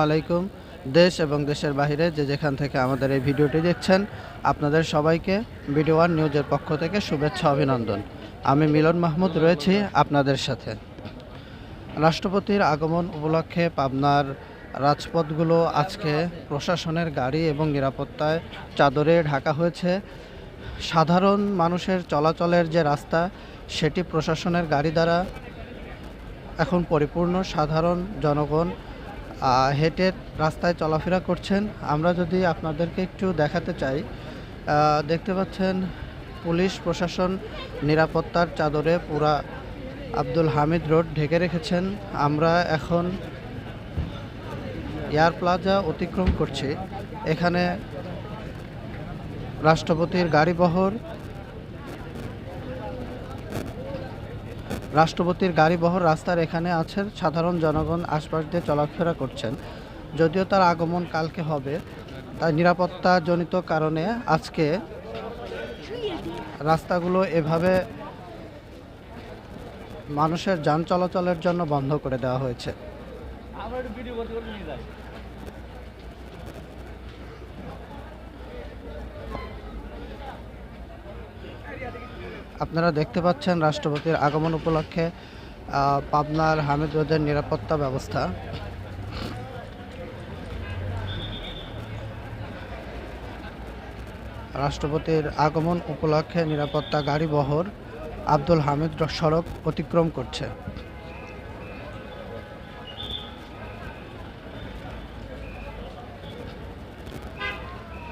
আলাইকুম। দেশ এবং দেশের বাইরে যে যেখান থেকে আমাদের এই ভিডিওটি দেখছেন, আপনাদের সবাইকে ভিডিও ওয়ান নিউজের পক্ষ থেকে শুভেচ্ছা, অভিনন্দন। আমি মিলন মাহমুদ রয়েছি আপনাদের সাথে। রাষ্ট্রপতির আগমন উপলক্ষে পাবনার রাজপথগুলো আজকে প্রশাসনের গাড়ি এবং নিরাপত্তায় চাদরে ঢাকা হয়েছে। সাধারণ মানুষের চলাচলের যে রাস্তা, সেটি প্রশাসনের গাড়ি দ্বারা এখন পরিপূর্ণ। সাধারণ জনগণ হেঁটে রাস্তায় চলাফেরা করছেন। আমরা যদি আপনাদেরকে একটু দেখাতে চাই দেখতে পাচ্ছেন পুলিশ প্রশাসন নিরাপত্তার চাদরে পুরা আব্দুল হামিদ রোড ঢেকে রেখেছেন। আমরা এখন এয়ার প্লাজা অতিক্রম করছি। এখানে রাষ্ট্রপতির গাড়িবহর রাষ্ট্রপতির গাড়িবহর রাস্তার এখানে আছে সাধারণ জনগণ আশপাশ দিয়ে চলাফেরা করছেন। যদিও তার আগমন কালকে হবে, তাই নিরাপত্তাজনিত কারণে আজকে রাস্তাগুলো এভাবে মানুষের যান চলাচলের জন্য বন্ধ করে দেওয়া হয়েছে আমরা একটু ভিডিও করতে করতে নিয়ে যাই আপনারা দেখতে পাচ্ছেন রাষ্ট্রপতির আগমন উপলক্ষে পাবনার হামিদ রোডের নিরাপত্তা ব্যবস্থা। রাষ্ট্রপতির আগমন উপলক্ষে নিরাপত্তা গাড়ি বহর আব্দুল হামিদ সড়ক অতিক্রম করছে।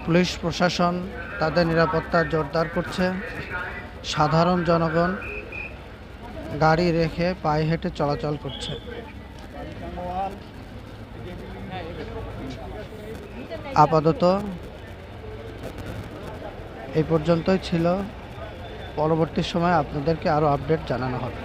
পুলিশ প্রশাসন তাদের নিরাপত্তা জোরদার করছে। সাধারণ জনগণ গাড়ি রেখে পায়ে হেঁটে চলাচল করছে। আপাতত এই পর্যন্তই ছিল। পরবর্তী সময় আপনাদেরকে আরও আপডেট জানানো হবে।